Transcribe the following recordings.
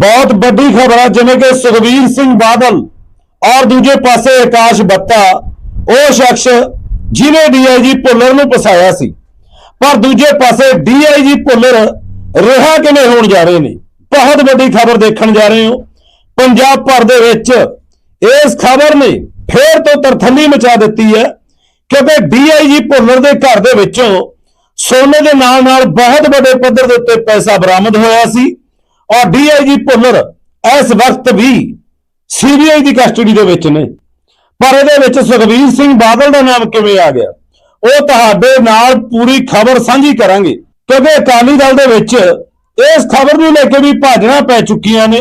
ਬਹੁਤ ਵੱਡੀ ਖਬਰ ਆ, ਜਿਵੇਂ ਕਿ ਸੁਖਵੀਰ ਸਿੰਘ ਬਾਦਲ ਔਰ ਦੂਜੇ ਪਾਸੇ ਆਕਾਸ਼ ਬੱਤਾ, ਉਹ ਸ਼ਖਸ ਜਿਹਨੇ ਡੀਆਈਜੀ ਭੁੱਲਰ ਨੂੰ ਫਸਾਇਆ ਸੀ, ਪਰ ਦੂਜੇ ਪਾਸੇ ਡੀਆਈਜੀ ਭੁੱਲਰ ਰਿਹਾ ਕਿਵੇਂ ਹੋਣ ਜਾ ਰਹੇ ਨੇ? ਬਹੁਤ ਵੱਡੀ ਖਬਰ ਦੇਖਣ ਜਾ ਰਹੇ ਹੋ। ਪੰਜਾਬ ਭਰ ਦੇ ਵਿੱਚ ਇਸ ਖਬਰ ਨੇ ਫੇਰ ਤੋਂ ਤਰਥੱਲੀ ਮਚਾ ਦਿੱਤੀ ਹੈ ਕਿਉਂਕਿ ਡੀਆਈਜੀ ਭੁੱਲਰ ਦੇ ਘਰ ਦੇ ਵਿੱਚੋਂ ਸੋਨੇ ਦੇ ਨਾਲ ਨਾਲ ਬਹੁਤ ਵੱਡੇ ਪੱਧਰ ਦੇ ਉੱਤੇ ਪੈਸਾ ਬਰਾਮਦ ਹੋਇਆ ਸੀ। ਔਰ ਡੀਆਈਜੀ ਭੁੱਲਰ ਇਸ ਵਕਤ ਵੀ ਸੀਬੀਆਈ ਦੀ ਕਸਟਡੀ ਦੇ ਵਿੱਚ ਨੇ। ਪਰ ਇਹਦੇ ਵਿੱਚ ਸੁਖਵੀਰ ਸਿੰਘ ਬਾਦਲ ਦਾ ਨਾਮ ਕਿਵੇਂ ਆ ਗਿਆ? ਉਹ ਤੁਹਾਡੇ ਨਾਲ ਪੂਰੀ ਖਬਰ ਸਾਂਝੀ ਕਰਾਂਗੇ। ਕਿਉਂਕਿ ਅਕਾਲੀ ਦਲ ਦੇ ਵਿੱਚ ਇਸ ਖਬਰ ਨੂੰ ਲੈ ਕੇ ਵੀ ਭਾਜਣਾ ਪੈ ਚੁੱਕੀਆਂ ਨੇ।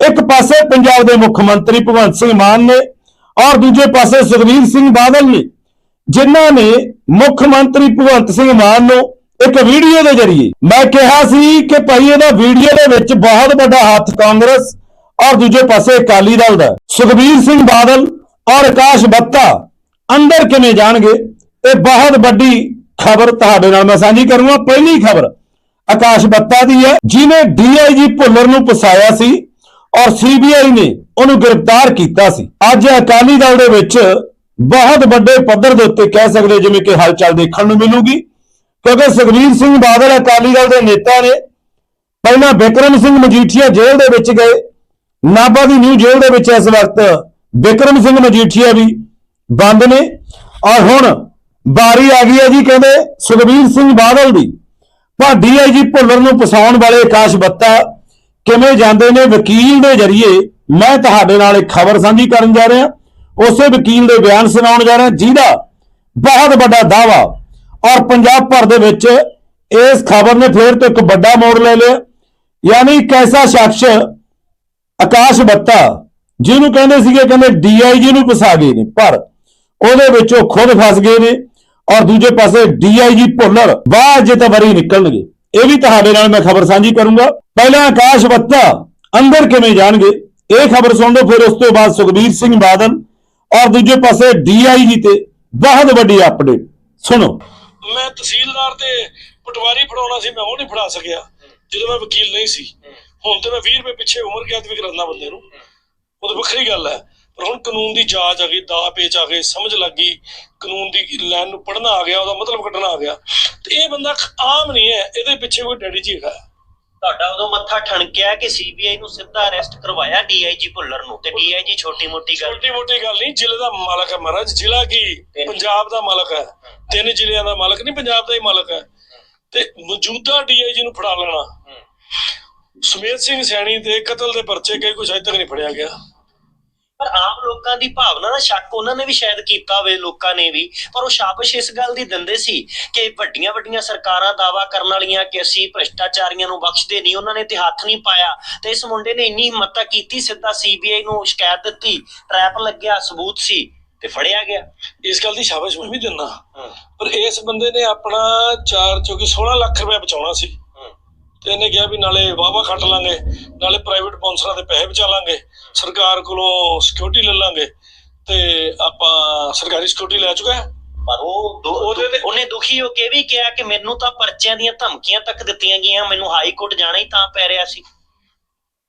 ਇੱਕ ਪਾਸੇ ਪੰਜਾਬ ਦੇ ਮੁੱਖ ਮੰਤਰੀ ਭਗਵੰਤ ਸਿੰਘ ਮਾਨ ਨੇ ਔਰ ਦੂਜੇ ਪਾਸੇ ਸੁਖਵੀਰ ਸਿੰਘ ਬਾਦਲ ਨੇ। ਜਿਨ੍ਹਾਂ ਨੇ ਮੁੱਖ ਮੰਤਰੀ ਭਗਵੰਤ ਸਿੰਘ ਮਾਨ ਨੂੰ ਇੱਕ ਵੀਡੀਓ ਦੇ ਜ਼ਰੀਏ। ਮੈਂ ਕਿਹਾ ਸੀ ਕਿ ਭਾਈ ਇਹਦਾ ਵੀਡੀਓ ਦੇ ਵਿੱਚ ਬਹੁਤ ਵੱਡਾ ਹੱਥ ਕਾਂਗਰਸ ਔਰ ਦੂਜੇ ਪਾਸੇ ਅਕਾਲੀ ਦਲ ਦਾ। ਸੁਖਬੀਰ ਸਿੰਘ ਬਾਦਲ ਔਰ ਆਕਾਸ਼ ਬੱਤਾ ਅੰਦਰ ਕਿਵੇਂ ਜਾਣਗੇ, ਇਹ ਬਹੁਤ ਵੱਡੀ ਖਬਰ ਤੁਹਾਡੇ ਨਾਲ ਮੈਂ ਸਾਂਝੀ ਕਰੂੰਗਾ। ਪਹਿਲੀ ਖਬਰ ਆਕਾਸ਼ ਬੱਤਾ ਦੀ ਹੈ ਜਿਨੇ ਡੀਆਈਜੀ ਭੁੱਲਰ ਨੂੰ ਫਸਾਇਆ ਸੀ ਔਰ ਸੀਬੀਆਈ ਨੇ ਉਹਨੂੰ ਗ੍ਰਿਫਤਾਰ ਕੀਤਾ ਸੀ। ਅੱਜ ਅਕਾਲੀ ਦਲ ਦੇ ਵਿੱਚ ਬਹੁਤ ਵੱਡੇ ਪੱਧਰ ਦੇ ਉੱਤੇ ਕਹਿ ਸਕਦੇ ਜਿਵੇਂ ਕਿ ਹਲਚਲ ਦੇਖਣ ਨੂੰ ਮਿਲੂਗੀ। ਕਿਉਂਕਿ ਸੁਖਬੀਰ ਸਿੰਘ ਬਾਦਲ ਅਕਾਲੀ ਦਲ ਦੇ ਨੇਤਾ ਨੇ। ਪਹਿਲਾਂ ਬਿਕਰਮ ਸਿੰਘ ਮਜੀਠੀਆ ਜੇਲ੍ਹ ਦੇ ਵਿੱਚ ਗਏ। ਨਾਭਾ ਦੀ ਨਿਊ ਜੇਲ੍ਹ ਦੇ ਵਿੱਚ ਇਸ ਵਕਤ ਬਿਕਰਮ ਸਿੰਘ ਮਜੀਠੀਆ ਵੀ ਬੰਦ ਨੇ। ਔਰ ਹੁਣ ਬਾਰੀ ਆ ਗਈ ਹੈ ਜੀ ਕਹਿੰਦੇ ਸੁਖਬੀਰ ਸਿੰਘ ਬਾਦਲ ਦੀ। ਪਰ ਡੀਆਈਜੀ ਭੁੱਲਰ ਨੂੰ ਫਸਾਉਣ ਵਾਲੇ ਆਕਾਸ਼ ਬੱਤਾ ਕਿਵੇਂ ਜਾਂਦੇ ਨੇ ਵਕੀਲ ਦੇ ਜ਼ਰੀਏ? ਮੈਂ ਤੁਹਾਡੇ ਨਾਲ ਇੱਕ ਖਬਰ ਸਾਂਝੀ ਕਰਨ ਜਾ ਰਿਹਾ। ਉਸੇ ਵਕੀਲ ਦੇ ਬਿਆਨ ਸੁਣਾਉਣ ਜਾ ਰਿਹਾ, ਜਿਹਦਾ ਬਹੁਤ ਵੱਡਾ ਦਾਵਾ ਔਰ ਪੰਜਾਬ ਭਰ ਦੇ ਵਿੱਚ ਇਸ ਖਬਰ ਨੇ ਫੇਰ ਤੋਂ ਇੱਕ ਵੱਡਾ ਮੋੜ ਲੈ ਲਿਆ। ਯਾਨੀ ਇੱਕ ਐਸਾ ਸ਼ਖਸ ਆਕਾਸ਼ ਬੱਤਾ, ਜਿਹਨੂੰ ਕਹਿੰਦੇ ਸੀਗੇ, ਕਹਿੰਦੇ ਡੀਆਈਜੀ ਨੂੰ ਫਸਾ ਗਏ ਨੇ, ਪਰ ਉਹਦੇ ਵਿੱਚ ਉਹ ਖੁਦ ਫਸ ਗਏ ਨੇ ਔਰ ਦੂਜੇ ਪਾਸੇ ਡੀਆਈਜੀ ਭੁੱਲਰ ਬਾਹਰ ਜੇ ਤਾਂ ਬਰੀ ਨਿਕਲਣਗੇ। ਇਹ ਵੀ ਤੁਹਾਡੇ ਨਾਲ ਮੈਂ ਖਬਰ ਸਾਂਝੀ ਕਰੂੰਗਾ। ਪਹਿਲਾਂ ਆਕਾਸ਼ ਬੱਤਾ ਅੰਦਰ ਕਿਵੇਂ ਜਾਣਗੇ? ਇਹ ਖਬਰ ਸੁਣ ਲਓ, ਫਿਰ ਉਸ ਤੋਂ ਬਾਅਦ ਸੁਖਬੀਰ ਸਿੰਘ ਬਾਦਲ ਔਰ ਦੂਜੇ ਪਾਸੇ ਡੀਆਈਜੀ ਤੇ ਬਹੁਤ ਵੱਡੀ ਅਪਡੇਟ ਸੁਣੋ। ਮੈਂ ਤਹਿਸੀਲਦਾਰ ਤੇ ਪਟਵਾਰੀ ਫੜਾਉਣਾ ਸੀ, ਮੈਂ ਉਹ ਨਹੀਂ ਫੜਾ ਸਕਿਆ, ਜਦੋਂ ਮੈਂ ਵਕੀਲ ਨਹੀਂ ਸੀ। ਹੁਣ ਤੇ ਮੈਂ 20 ਰੁਪਏ ਪਿੱਛੇ ਉਮਰ ਕੈਦ ਵੀ ਕਰਾਉਣਾ ਬੰਦੇ ਨੂੰ। ਉਹ ਤਾਂ ਵੱਖਰੀ ਗੱਲ ਹੈ, ਪਰ ਹੁਣ ਕਾਨੂੰਨ ਦੀ ਜਾਂਚ ਆ ਗਈ, ਦਾ ਪੇਚ ਆ ਗਏ, ਸਮਝ ਲੱਗ ਗਈ, ਕਾਨੂੰਨ ਦੀ ਲਾਈਨ ਨੂੰ ਪੜ੍ਹਨਾ ਆ ਗਿਆ, ਉਹਦਾ ਮਤਲਬ ਕੱਢਣਾ ਆ ਗਿਆ। ਤੇ ਇਹ ਬੰਦਾ ਆਮ ਨਹੀਂ ਹੈ, ਇਹਦੇ ਪਿੱਛੇ ਕੋਈ ਡੈਡੀ ਜੀ ਹੈਗਾ। ਤੁਹਾਡਾ ਉਦੋਂ ਮੱਥਾ ਠਣਕਿਆ ਕਿ ਸੀਬੀਆਈ ਨੂੰ ਸਿੱਧਾ ਅਰੈਸਟ ਕਰਵਾਇਆ ਡੀਆਈਜੀ ਭੁੱਲਰ ਨੂੰ? ਤੇ ਡੀਆਈਜੀ ਛੋਟੀ ਮੋਟੀ ਗੱਲ ਛੋਟੀ ਮੋਟੀ ਗੱਲ ਨਹੀਂ ਜ਼ਿਲ੍ਹੇ ਦਾ ਮਾਲਕ ਹੈ ਮਹਾਰਾਜ ਜ਼ਿਲ੍ਹਾ ਕੀ? ਪੰਜਾਬ ਦਾ ਮਾਲਕ ਹੈ। ਤਿੰਨ ਜ਼ਿਲ੍ਹਿਆਂ ਦਾ ਮਾਲਕ ਨਹੀਂ ਪੰਜਾਬ ਦਾ ਹੀ ਮਾਲਕ ਹੈ। ਤੇ ਮੌਜੂਦਾ ਡੀਆਈਜੀ ਨੂੰ ਫੜਾ ਲੈਣਾ। ਸੁਮੇਧ ਸਿੰਘ ਸੈਣੀ ਤੇ ਕਤਲ ਦੇ ਪਰਚੇ ਕਈ ਕੁਛ ਅਜੇ ਤੱਕ ਨਹੀਂ ਫੜਿਆ ਗਿਆ। ਪਰ ਆਮ ਲੋਕਾਂ ਦੀ ਭਾਵਨਾ ਦਾ ਸ਼ੱਕ ਉਹਨਾਂ ਨੇ ਵੀ ਸ਼ਾਇਦ ਕੀਤਾ ਹੋਵੇ ਲੋਕਾਂ ਨੇ ਵੀ। ਪਰ ਉਹ ਸ਼ਾਬਸ਼ ਇਸ ਗੱਲ ਦੀ ਦਿੰਦੇ ਸੀ ਕਿ ਵੱਡੀਆਂ ਵੱਡੀਆਂ ਸਰਕਾਰਾਂ ਦਾਵਾ ਕਰਨ ਵਾਲੀਆਂ ਕਿ ਅਸੀਂ ਭ੍ਰਿਸ਼ਟਾਚਾਰੀਆਂ ਨੂੰ ਬਖਸ਼ਦੇ ਨਹੀਂ ਉਹਨਾਂ ਨੇ ਤੇ ਹੱਥ ਨਹੀਂ ਪਾਇਆ। ਤੇ ਇਸ ਮੁੰਡੇ ਨੇ ਇੰਨੀ ਹਿੰਮਤ ਕੀਤੀ ਸਿੱਧਾ ਸੀਬੀਆਈ ਨੂੰ ਸ਼ਿਕਾਇਤ ਦਿੱਤੀ ਟਰੈਪ ਲੱਗਿਆ ਸਬੂਤ ਸੀ ਤੇ ਫੜਿਆ ਗਿਆ। ਇਸ ਗੱਲ ਦੀ ਸ਼ਾਬਾਸ਼ ਮੈਂ ਵੀ ਦਿੰਦਾ। ਪਰ ਇਸ ਬੰਦੇ ਨੇ ਆਪਣਾ 4 ਚੌਕੀ 16 ਲੱਖ ਰੁਪਏ ਬਚਾਉਣਾ ਸੀ। ਤੇ ਇਹਨੇ ਕਿਹਾ ਵੀ ਨਾਲੇ ਵਾਵਾ ਖੱਟ ਲਾਂਗੇ ਨਾਲੇ ਪ੍ਰਾਈਵੇਟ ਸਪਾਂਸਰਾਂ ਦੇ ਪੈਸੇ ਬਚਾ ਲਾਂਗੇ ਸਰਕਾਰ ਕੋਲੋਂ ਸਿਕਿਉਰਿਟੀ ਲੈ ਲਾਂਗੇ ਤੇ ਆਪਾਂ ਸਰਕਾਰੀ ਸਿਕਿਉਰਿਟੀ ਲੈ ਚੁੱਕਾ ਹੈ। ਪਰ ਉਹ ਉਹਦੇ ਉਹਨੇ ਦੁਖੀ ਹੋ ਕੇ ਵੀ ਕਿਹਾ ਕਿ ਮੈਨੂੰ ਤਾਂ ਪਰਚਿਆਂ ਦੀਆਂ ਧਮਕੀਆਂ ਤੱਕ ਦਿੱਤੀਆਂ ਗਈਆਂ ਮੈਨੂੰ ਹਾਈ ਕੋਰਟ ਜਾਣਾ ਹੀ ਤਾਂ ਪੈ ਰਿਹਾ ਸੀ।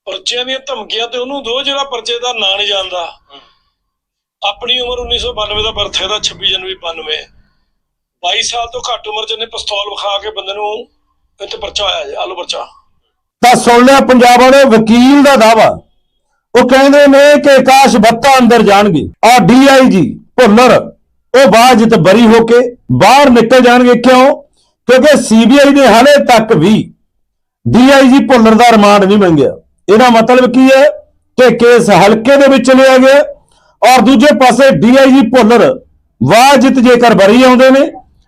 ਪਰਚਿਆਂ ਦੀਆਂ ਧਮਕੀਆਂ ਤੇ ਉਹਨੂੰ ਦੋ ਜਿਹੜਾ ਪਰਚੇ ਦਾ ਨਾਂ ਨਹੀਂ ਜਾਣਦਾ। ਆਪਣੀ ਉਮਰ 1992 ਦਾ ਬਰਥ ਹੈ ਦਾ 26 ਜਨਵਰੀ 92 22 ਸਾਲ ਤੋਂ ਘੱਟ ਉਮਰ ਚ ਪਿਸਤੌਲ ਵਿਖਾ ਕੇ ਬੰਦੇ ਨੂੰ ਇੱਥੇ ਪਰਚਾ ਆਇਆ ਜੀ, ਆਲੂ ਪਰਚਾ। ਤਾਂ ਸੁਣ ਲਿਆ ਪੰਜਾਬ ਵਾਲੇ ਵਕੀਲ ਦਾ ਦਾਵਾ ਉਹ ਕਹਿੰਦੇ ਨੇ ਕਿ ਆਕਾਸ਼ ਬੱਤਾ ਅੰਦਰ ਜਾਣਗੇ। ਆ ਡੀਆਈਜੀ ਭੁੱਲਰ, ਉਹ ਬਾਅਦ ਬਰੀ ਹੋ ਕੇ ਬਾਹਰ ਨਿਕਲ ਜਾਣਗੇ ਕਿਉਂ? ਕਿਉਂਕਿ ਸੀਬੀਆਈ ਨੇ ਹਾਲੇ ਤੱਕ ਵੀ ਡੀਆਈਜੀ ਭੁੱਲਰ ਦਾ ਰਿਮਾਂਡ ਨਹੀਂ ਮੰਗਿਆ। ਇਹਦਾ ਮਤਲਬ ਕੀ ਹੈ? ਕਿ ਕੇਸ ਹਲਕੇ ਦੇ ਵਿੱਚ ਲਿਆ ਗਿਆ ਔਰ ਦੂਜੇ ਪਾਸੇ ਡੀਆਈਜੀ ਭੁੱਲਰ ਵਾਜਿਤ ਜੇਕਰ ਬਰੀ ਆਉਂਦੇ ਨੇ,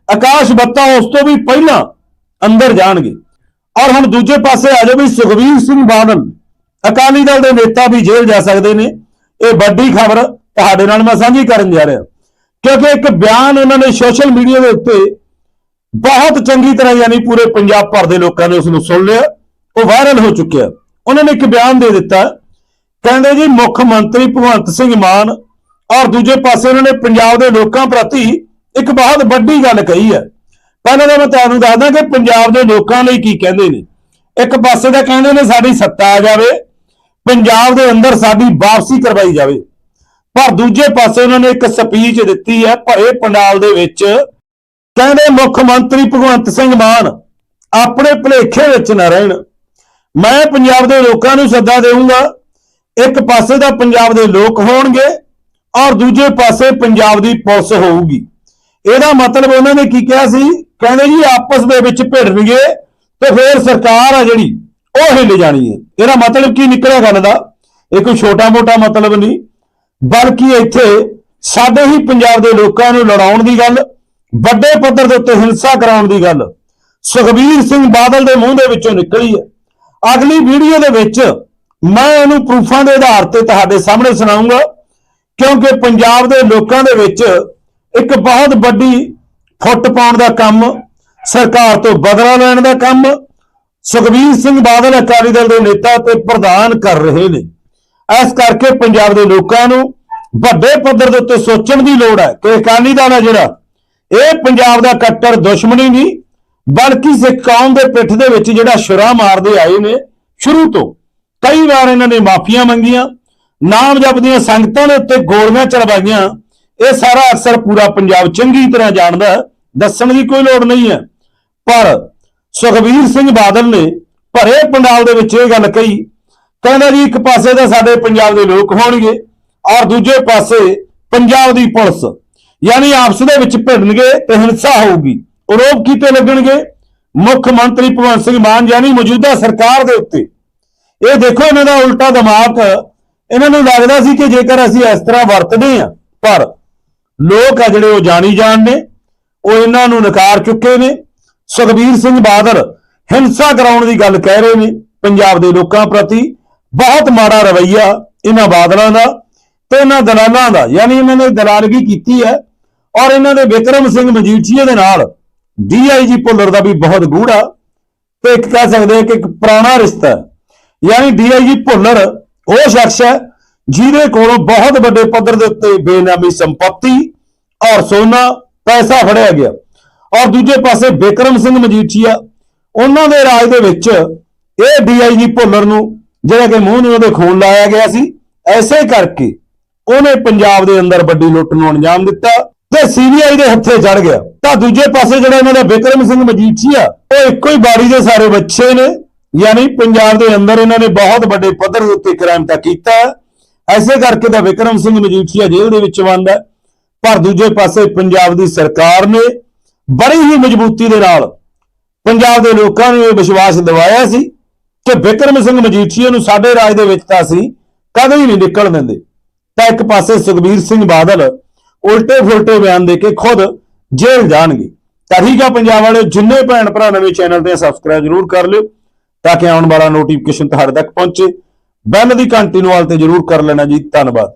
ਆਕਾਸ਼ ਬੱਤਾ ਉਸ ਤੋਂ ਵੀ ਪਹਿਲਾਂ ਅੰਦਰ ਜਾਣਗੇ। ਔਰ ਹੁਣ ਦੂਜੇ ਪਾਸੇ ਆ ਜਾਓ ਵੀ ਸੁਖਵੀਰ ਸਿੰਘ ਬਾਦਲ, ਅਕਾਲੀ ਦਲ ਦੇ ਨੇਤਾ ਵੀ ਜੇਲ੍ਹ ਜਾ ਸਕਦੇ ਨੇ। ਇਹ ਵੱਡੀ ਖਬਰ ਤੁਹਾਡੇ ਨਾਲ ਮੈਂ ਸਾਂਝੀ ਕਰਨ ਜਾ ਰਿਹਾ। ਕਿਉਂਕਿ ਇੱਕ ਬਿਆਨ ਉਹਨਾਂ ਨੇ ਸੋਸ਼ਲ ਮੀਡੀਆ ਦੇ ਉੱਤੇ ਬਹੁਤ ਚੰਗੀ ਤਰ੍ਹਾਂ ਯਾਨੀ ਪੂਰੇ ਪੰਜਾਬ ਭਰ ਦੇ ਲੋਕਾਂ ਨੇ ਉਸ ਨੂੰ ਸੁਣ ਲਿਆ, ਉਹ ਵਾਇਰਲ ਹੋ ਚੁੱਕਿਆ। ਉਹਨਾਂ ਨੇ ਇੱਕ ਬਿਆਨ ਦੇ ਦਿੱਤਾ, ਕਹਿੰਦੇ ਜੀ ਮੁੱਖ ਮੰਤਰੀ ਭਗਵੰਤ ਸਿੰਘ ਮਾਨ ਔਰ ਦੂਜੇ ਪਾਸੇ ਉਹਨਾਂ ਨੇ ਪੰਜਾਬ ਦੇ ਲੋਕਾਂ ਪ੍ਰਤੀ ਇੱਕ ਬਹੁਤ ਵੱਡੀ ਗੱਲ ਕਹੀ ਹੈ। ਪਹਿਲਾਂ ਤਾਂ ਮੈਂ ਤੁਹਾਨੂੰ ਦੱਸਦਾ ਕਿ ਪੰਜਾਬ ਦੇ ਲੋਕਾਂ ਲਈ ਕੀ ਕਹਿੰਦੇ ਨੇ। ਇੱਕ ਪਾਸੇ ਤਾਂ ਕਹਿੰਦੇ ਨੇ ਸਾਡੀ ਸੱਤਾ ਆ ਜਾਵੇ, ਪੰਜਾਬ ਦੇ ਅੰਦਰ ਸਾਡੀ ਵਾਪਸੀ ਕਰਵਾਈ ਜਾਵੇ। ਪਰ ਦੂਜੇ ਪਾਸੇ ਉਹਨਾਂ ਨੇ ਇੱਕ ਸਪੀਚ ਦਿੱਤੀ ਹੈ ਭਰੇ ਪੰਡਾਲ ਦੇ ਵਿੱਚ ਕਹਿੰਦੇ ਮੁੱਖ ਮੰਤਰੀ ਭਗਵੰਤ ਸਿੰਘ ਮਾਨ ਆਪਣੇ ਭੁਲੇਖੇ ਵਿੱਚ ਨਾ ਰਹਿਣ। ਮੈਂ ਪੰਜਾਬ ਦੇ ਲੋਕਾਂ ਨੂੰ ਸੱਦਾ ਦੇਵਾਂਗਾ ਇੱਕ ਪਾਸੇ ਦਾ ਪੰਜਾਬ ਦੇ ਲੋਕ ਹੋਣਗੇ ਔਰ ਦੂਜੇ ਪਾਸੇ ਪੰਜਾਬ ਦੀ ਪੁਲਿਸ ਹੋਊਗੀ। ਇਹਦਾ ਮਤਲਬ ਉਹਨਾਂ ਨੇ ਕੀ ਕਿਹਾ ਸੀ? ਕਹਿੰਦੇ ਜੀ, ਆਪਸ ਦੇ ਵਿੱਚ ਭਿੜਨਗੇ ਤੇ ਫਿਰ ਸਰਕਾਰ ਆ ਜਿਹੜੀ, ਉਹ ਹਿੱਲ ਜਾਣੀ ਹੈ। ਇਹਦਾ ਮਤਲਬ ਕੀ ਨਿਕਲਿਆ ਗੱਲ ਦਾ? ਇਹ ਕੋਈ ਛੋਟਾ-ਮੋਟਾ ਮਤਲਬ ਨਹੀਂ। ਬਲਕਿ ਇੱਥੇ ਸਾਡੇ ਹੀ ਪੰਜਾਬ ਦੇ ਲੋਕਾਂ ਨੂੰ ਲੜਾਉਣ ਦੀ ਗੱਲ, ਵੱਡੇ ਪੱਧਰ ਦੇ ਉੱਤੇ ਹਿੰਸਾ ਕਰਾਉਣ ਦੀ ਗੱਲ, ਸੁਖਬੀਰ ਸਿੰਘ ਬਾਦਲ ਦੇ ਮੂੰਹ ਦੇ ਵਿੱਚੋਂ ਨਿਕਲੀ ਹੈ। ਅਗਲੀ ਵੀਡੀਓ ਦੇ ਵਿੱਚ ਮੈਂ ਇਹਨੂੰ ਪ੍ਰੂਫਾਂ ਦੇ ਆਧਾਰ ਤੇ ਤੁਹਾਡੇ ਸਾਹਮਣੇ ਸੁਣਾਉਂਗਾ ਕਿਉਂਕਿ ਪੰਜਾਬ ਦੇ ਲੋਕਾਂ ਦੇ ਵਿੱਚ ਇੱਕ ਬਹੁਤ ਵੱਡੀ ਫੁੱਟ ਪਾਉਣ ਦਾ ਕੰਮ, ਸਰਕਾਰ ਤੋਂ ਬਦਲਾ ਲੈਣ ਦਾ ਕੰਮ, ਸੁਖਬੀਰ ਸਿੰਘ ਬਾਦਲ ਅਕਾਲੀ ਦਲ ਦੇ ਨੇਤਾ ਤੇ ਪ੍ਰਧਾਨ ਕਰ ਰਹੇ ਨੇ। ਇਸ ਕਰਕੇ ਪੰਜਾਬ ਦੇ ਲੋਕਾਂ ਨੂੰ ਵੱਡੇ ਪੱਧਰ ਦੇ ਉੱਤੇ ਸੋਚਣ ਦੀ ਲੋੜ ਹੈ ਕਿ ਅਕਾਲੀ ਦਲ ਹੈ ਜਿਹੜਾ, ਇਹ ਪੰਜਾਬ ਦਾ ਕੱਟੜ ਦੁਸ਼ਮਣੀ ਨਹੀਂ, ਬਲਕਿ ਸਿੱਖ ਕੌਮ ਦੇ ਪਿੱਠ ਦੇ ਵਿੱਚ ਜਿਹੜਾ ਸ਼ੁਰਾ ਮਾਰਦੇ ਆਏ ਨੇ, ਸ਼ੁਰੂ ਤੋਂ। ਕਈ ਵਾਰ ਇਹਨਾਂ ਨੇ ਮਾਫੀਆਂ ਮੰਗੀਆਂ ਨਾਮ ਜਪਦੀਆਂ ਸੰਗਤਾਂ ਦੇ ਉੱਤੇ ਗੋਲੀਆਂ ਚਲਵਾਈਆਂ ਇਹ ਸਾਰਾ ਅਕਸਰ ਪੂਰਾ ਪੰਜਾਬ ਚੰਗੀ ਤਰ੍ਹਾਂ ਜਾਣਦਾ ਦੱਸਣ ਦੀ ਕੋਈ ਲੋੜ ਨਹੀਂ ਹੈ। ਪਰ ਸੁਖਬੀਰ ਸਿੰਘ ਬਾਦਲ ਨੇ ਭਰੇ ਪੰਡਾਲ ਦੇ ਵਿੱਚ ਇਹ ਗੱਲ ਕਹੀ, ਕਹਿੰਦਾ ਜੀ ਇੱਕ ਪਾਸੇ ਤਾਂ ਸਾਡੇ ਪੰਜਾਬ ਦੇ ਲੋਕ ਹੋਣਗੇ ਔਰ ਦੂਜੇ ਪਾਸੇ ਪੰਜਾਬ ਦੀ ਪੁਲਿਸ, ਯਾਨੀ ਆਪਸ ਦੇ ਵਿੱਚ ਭਿੜਨਗੇ ਤੇ ਹਿੰਸਾ ਹੋਊਗੀ, ਆਰੋਪ ਕੀਤੇ ਲੱਗਣਗੇ। ਮੁੱਖ ਮੰਤਰੀ ਭਗਵੰਤ ਸਿੰਘ ਮਾਨ ਯਾਨੀ ਮੌਜੂਦਾ ਸਰਕਾਰ ਦੇ ਉੱਤੇ। ਇਹ ਦੇਖੋ ਇਹਨਾਂ ਦਾ ਉਲਟਾ ਦਿਮਾਗ, ਇਹਨਾਂ ਨੂੰ ਲੱਗਦਾ ਸੀ ਕਿ ਜੇਕਰ ਅਸੀਂ ਇਸ ਤਰ੍ਹਾਂ ਵਰਤਦੇ ਹਾਂ, ਪਰ ਲੋਕ ਆ ਜਿਹੜੇ ਉਹ ਜਾਣੀ ਜਾਣ ਨੇ, ਉਹ ਇਹਨਾਂ ਨੂੰ ਨਕਾਰ ਚੁੱਕੇ ਨੇ। ਸੁਖਬੀਰ ਸਿੰਘ ਬਾਦਲ ਹਿੰਸਾ ਕਰਾਉਣ ਦੀ ਗੱਲ ਕਹਿ ਰਹੇ ਨੇ ਪੰਜਾਬ ਦੇ ਲੋਕਾਂ ਪ੍ਰਤੀ। ਬਹੁਤ ਮਾੜਾ ਰਵੱਈਆ ਇਹਨਾਂ ਬਾਦਲਾਂ ਦਾ ਤੇ ਇਹਨਾਂ ਦਲਾਲਾਂ ਦਾ, ਯਾਨੀ ਇਹਨਾਂ ਨੇ ਦਲਾਲਗੀ ਕੀਤੀ ਹੈ। ਔਰ ਇਹਨਾਂ ਦੇ ਵਿਕਰਮ ਸਿੰਘ ਮਜੀਠੀਆ ਦੇ ਨਾਲ ਡੀਆਈਜੀ ਭੁੱਲਰ ਦਾ ਵੀ ਬਹੁਤ ਗੂੜਾ ਤੇ ਇੱਕ ਕਹਿ ਸਕਦੇ ਹਾਂ ਕਿ ਇੱਕ ਪੁਰਾਣਾ ਰਿਸ਼ਤਾ ਹੈ। ਯਾਨੀ ਡੀਆਈਜੀ ਭੁੱਲਰ, ਉਹ ਸ਼ਖਸ ਹੈ ਜਿਹਦੇ ਕੋਲੋਂ ਬਹੁਤ ਵੱਡੇ ਪੱਧਰ ਦੇ ਉੱਤੇ ਬੇਨਾਮੀ ਸੰਪਤੀ ਔਰ ਸੋਨਾ ਪੈਸਾ ਫੜਿਆ ਗਿਆ ਔਰ ਦੂਜੇ ਪਾਸੇ ਬਿਕਰਮ ਸਿੰਘ ਮਜੀਠੀਆ, ਉਹਨਾਂ ਦੇ ਰਾਜ ਦੇ ਵਿੱਚ ਇਹ ਡੀਆਈਜੀ ਭੁੱਲਰ ਨੂੰ ਜਿਹੜਾ ਕਿ ਮੂੰਹ ਨੂੰ ਉਹਦੇ ਖੂਨ ਲਾਇਆ ਗਿਆ ਸੀ, ਐਸੇ ਕਰਕੇ ਉਹਨੇ ਪੰਜਾਬ ਦੇ ਅੰਦਰ ਵੱਡੀ ਲੁੱਟ ਨੂੰ ਅੰਜਾਮ ਦਿੱਤਾ ਤੇ ਸੀਬੀਆਈ ਦੇ ਹੱਥੇ ਚੜ ਗਿਆ ਤਾਂ ਦੂਜੇ ਪਾਸੇ ਜਿਹੜਾ ਇਹਨਾਂ ਦਾ ਬਿਕਰਮ ਸਿੰਘ ਮਜੀਠੀਆ, ਉਹ ਇੱਕੋ ਹੀ ਬਾੜੀ ਦੇ ਸਾਰੇ ਬੱਚੇ ਨੇ, ਯਾਨੀ ਪੰਜਾਬ ਦੇ ਅੰਦਰ ਇਹਨਾਂ ਨੇ ਬਹੁਤ ਵੱਡੇ ਪੱਧਰ ਦੇ ਉੱਤੇ ਕ੍ਰਾਈਮ ਤਾਂ ਕੀਤਾ ਹੈ। ਐਸੇ ਕਰਕੇ ਤਾਂ ਵਿਕਰਮ ਸਿੰਘ ਮਜੀਠੀਆ ਜੇਲ੍ਹ ਦੇ ਵਿੱਚ ਬੰਦ ਹੈ। ਪਰ ਦੂਜੇ ਪਾਸੇ ਪੰਜਾਬ ਦੀ ਸਰਕਾਰ ਨੇ ਬੜੀ ਹੀ ਮਜ਼ਬੂਤੀ ਦੇ ਨਾਲ ਪੰਜਾਬ ਦੇ ਲੋਕਾਂ ਨੂੰ ਇਹ ਵਿਸ਼ਵਾਸ ਦਿਵਾਇਆ ਸੀ ਕਿ ਵਿਕਰਮ ਸਿੰਘ ਮਜੀਠੀਆ ਨੂੰ ਸਾਡੇ ਰਾਜ ਦੇ ਵਿੱਚ ਤਾਂ ਅਸੀਂ ਕਦੇ ਹੀ ਨਹੀਂ ਨਿਕਲ ਦਿੰਦੇ। ਤਾਂ ਇੱਕ ਪਾਸੇ ਸੁਖਬੀਰ ਸਿੰਘ ਬਾਦਲ ਉਲਟੇ ਫੁਲਟੇ ਬਿਆਨ ਦੇ ਕੇ ਖੁਦ ਜੇਲ੍ਹ ਜਾਣਗੇ। ਤਾਂ ਠੀਕ ਆ ਪੰਜਾਬ ਵਾਲੇ ਜਿੰਨੇ ਭੈਣ ਭਰਾ ਨਵੇਂ ਚੈਨਲ ਤੇ ਸਬਸਕ੍ਰਾਈਬ ਜ਼ਰੂਰ ਕਰ ਲਿਓ ਤਾਂ ਕਿ ਆਉਣ ਵਾਲਾ ਨੋਟੀਫਿਕੇਸ਼ਨ ਤੁਹਾਡੇ ਤੱਕ ਪਹੁੰਚੇ। ਬੈਲ ਦੀ ਘੰਟੀ ਨੂੰ ਆਲ ਤੇ ਜ਼ਰੂਰ ਕਰ ਲੈਣਾ ਜੀ ਧੰਨਵਾਦ।